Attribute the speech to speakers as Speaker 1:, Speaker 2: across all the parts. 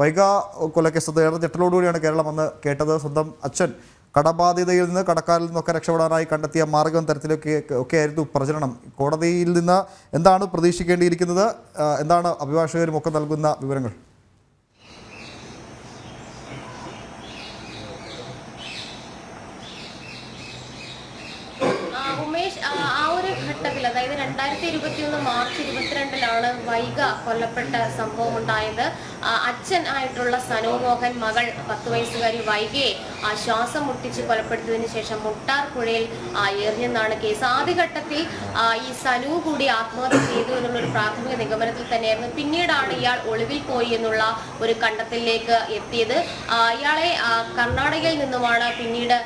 Speaker 1: വൈഗ കൊലക്കേസ് ഏറെ ഞെട്ടലോടുകൂടിയാണ് കേരളം അന്ന് കേട്ടത്. സ്വന്തം അച്ഛൻ കടബാധിതയിൽ നിന്ന് കടക്കാരിൽ നിന്നൊക്കെ രക്ഷപ്പെടാനായി കണ്ടെത്തിയ മാർഗം തരത്തിലൊക്കെ ഒക്കെ ആയിരുന്നു പ്രചരണം. കോടതിയിൽ നിന്ന് എന്താണ് പ്രതീക്ഷിക്കേണ്ടിയിരിക്കുന്നത്? എന്താണ് അഭിഭാഷകരും ഒക്കെ നൽകുന്ന വിവരങ്ങൾ?
Speaker 2: ഉമേഷ് ആ ഒരു അതായത് രണ്ടായിരത്തി ഇരുപത്തി ഒന്ന് മാർച്ച് ഇരുപത്തിരണ്ടിലാണ് വൈഗ കൊല്ലപ്പെട്ട സംഭവം ഉണ്ടായത്. അച്ഛൻ ആയിട്ടുള്ള സനുമോഹൻ മകൾ പത്ത് വയസ്സുകാരി വൈഗയെ ആ, ശ്വാസം മുട്ടിച്ച് കൊലപ്പെടുത്തിയതിന് ശേഷം മുട്ടാർ പുഴയിൽ എറിഞ്ഞെന്നാണ് കേസ്. ആദ്യഘട്ടത്തിൽ ഘട്ടത്തിൽ ഈ സനു കൂടി ആത്മഹത്യ ചെയ്തു എന്നുള്ള ഒരു പ്രാഥമിക നിഗമനത്തിൽ തന്നെയായിരുന്നു. പിന്നീടാണ് ഇയാൾ ഒളിവിൽ പോയി എന്നുള്ള ഒരു കണ്ടെത്തലിലേക്ക് എത്തിയത്. ഇയാളെ കർണാടകയിൽ നിന്നുമാണ് പിന്നീട്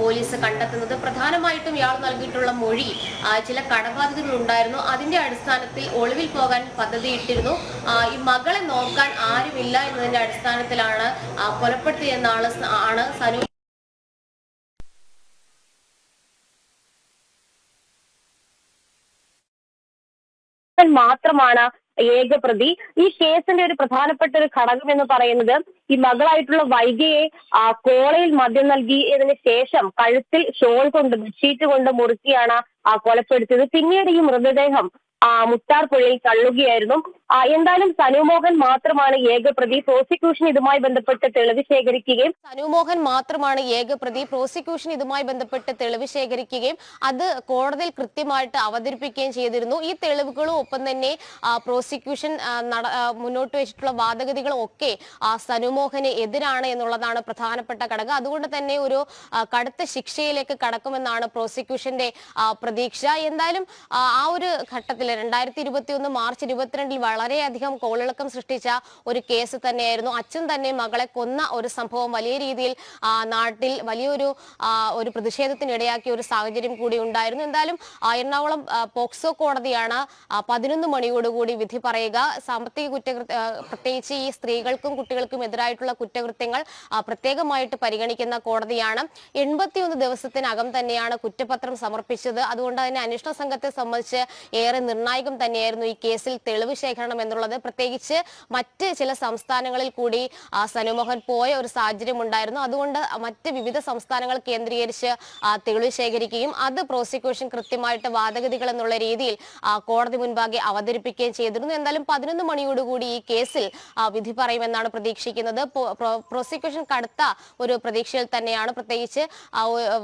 Speaker 2: പോലീസ് കണ്ടെത്തുന്നത്. പ്രധാനമായിട്ടും ഇയാൾ നൽകിയിട്ടുള്ള മൊഴി ചില കടബാധ്യതകൾ ഉണ്ടായിരുന്നു അതിന്റെ അടിസ്ഥാനത്തിൽ ഒളിവിൽ പോകാൻ പദ്ധതിയിട്ടിരുന്നു. ഈ മകളെ നോക്കാൻ ആരുമില്ല എന്നതിന്റെ അടിസ്ഥാനത്തിലാണ് കൊലപ്പെടുത്തിയെന്നാണ് ആണ് സനു മാത്രമാണ് ഏക പ്രതി ഈ കേസിന്റെ ഒരു പ്രധാനപ്പെട്ട ഒരു ഘടകം എന്ന് പറയുന്നത് ഈ മകളായിട്ടുള്ള വൈകിയെ ആ, കോളയിൽ മദ്യം നൽകിയതിനു ശേഷം കഴുത്തിൽ ഷോൾ കൊണ്ട് ബെഡ്ഷീറ്റ് കൊണ്ട് മുറുക്കിയാണ് ആ കൊലപ്പെടുത്തിയത്. പിന്നീട് ഈ മൃതദേഹം ആ മുട്ടാർ പുഴയിൽ തള്ളുകയായിരുന്നു. ആ, എന്തായാലും സനുമോഹൻ മാത്രമാണ് ഏകപ്രതി. പ്രോസിക്യൂഷൻ ഇതുമായി ബന്ധപ്പെട്ട് തെളിവ് ശേഖരിക്കുകയും സനുമോഹൻ മാത്രമാണ് ഏകപ്രതി. പ്രോസിക്യൂഷൻ ഇതുമായി ബന്ധപ്പെട്ട് തെളിവ് ശേഖരിക്കുകയും അത് കോടതിയിൽ കൃത്യമായിട്ട് അവതരിപ്പിക്കുകയും ചെയ്തിരുന്നു. ഈ തെളിവുകളും ഒപ്പം തന്നെ പ്രോസിക്യൂഷൻ മുന്നോട്ട് വെച്ചിട്ടുള്ള വാദഗതികളും ഒക്കെ സനുമോഹന് എതിരാണ് എന്നുള്ളതാണ് പ്രധാനപ്പെട്ട ഘടകം. അതുകൊണ്ട് തന്നെ ഒരു കടുത്ത ശിക്ഷയിലേക്ക് കടക്കുമെന്നാണ് പ്രോസിക്യൂഷന്റെ പ്രതീക്ഷ. എന്തായാലും ആ ഒരു ഘട്ടത്തിൽ രണ്ടായിരത്തി ഇരുപത്തി ഒന്ന് മാർച്ച് ഇരുപത്തിരണ്ടിൽ വളരെയധികം കോളിളക്കം സൃഷ്ടിച്ച ഒരു കേസ് തന്നെയായിരുന്നു. അച്ഛൻ തന്നെ മകളെ കൊന്ന ഒരു സംഭവം വലിയ രീതിയിൽ നാട്ടിൽ വലിയൊരു ഒരു പ്രതിഷേധത്തിനിടയാക്കിയ ഒരു സാഹചര്യം കൂടി ഉണ്ടായിരുന്നു. എന്തായാലും എറണാകുളം പോക്സോ കോടതിയാണ് പതിനൊന്ന് മണിയോടുകൂടി വിധി പറയുക സാമ്പത്തിക കുറ്റകൃത്യ പ്രത്യേകിച്ച് ഈ സ്ത്രീകൾക്കും കുട്ടികൾക്കും എതിരായിട്ടുള്ള കുറ്റകൃത്യങ്ങൾ പ്രത്യേകമായിട്ട് പരിഗണിക്കുന്ന കോടതിയാണ്. എൺപത്തിയൊന്ന് ദിവസത്തിനകം തന്നെയാണ് കുറ്റപത്രം സമർപ്പിച്ചത്. അതുകൊണ്ട് തന്നെ അന്വേഷണ സംഘത്തെ സംബന്ധിച്ച് ഏറെ നിർണായകം തന്നെയായിരുന്നു ഈ കേസിൽ തെളിവ് ശേഖരണം എന്നുള്ളത്. പ്രത്യേകിച്ച് മറ്റ് ചില സംസ്ഥാനങ്ങളിൽ കൂടി സനുമോഹൻ പോയ ഒരു സാഹചര്യം ഉണ്ടായിരുന്നു അതുകൊണ്ട് മറ്റ് വിവിധ സംസ്ഥാനങ്ങൾ കേന്ദ്രീകരിച്ച് തെളിവ് ശേഖരിക്കുകയും അത് പ്രോസിക്യൂഷൻ കൃത്യമായിട്ട് വാദഗതികൾ എന്നുള്ള രീതിയിൽ കോടതി മുൻപാകെ അവതരിപ്പിക്കുകയും ചെയ്തിരുന്നു എന്തായാലും പതിനൊന്ന് മണിയോടുകൂടി ഈ കേസിൽ വിധി പറയുമെന്നാണ് പ്രതീക്ഷിക്കുന്നത്. പ്രോസിക്യൂഷൻ കടുത്ത ഒരു പ്രതീക്ഷയിൽ തന്നെയാണ്. പ്രത്യേകിച്ച്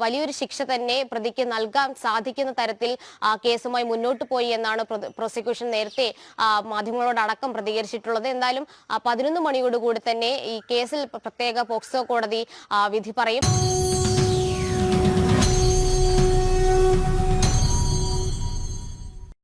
Speaker 2: വലിയൊരു ശിക്ഷ തന്നെ പ്രതിക്ക് നൽകാൻ സാധിക്കുന്ന തരത്തിൽ കേസുമായി മുന്നോട്ട് പോയി എന്നാണ് പ്രോസിക്യൂഷൻ നേരത്തെ മാധ്യമങ്ങളോടക്കം പ്രതികരിച്ചിട്ടുള്ളത്. എന്തായാലും പതിനൊന്ന് മണിയോടുകൂടി തന്നെ ഈ കേസിൽ പ്രത്യേക പോക്സോ കോടതി വിധി പറയും.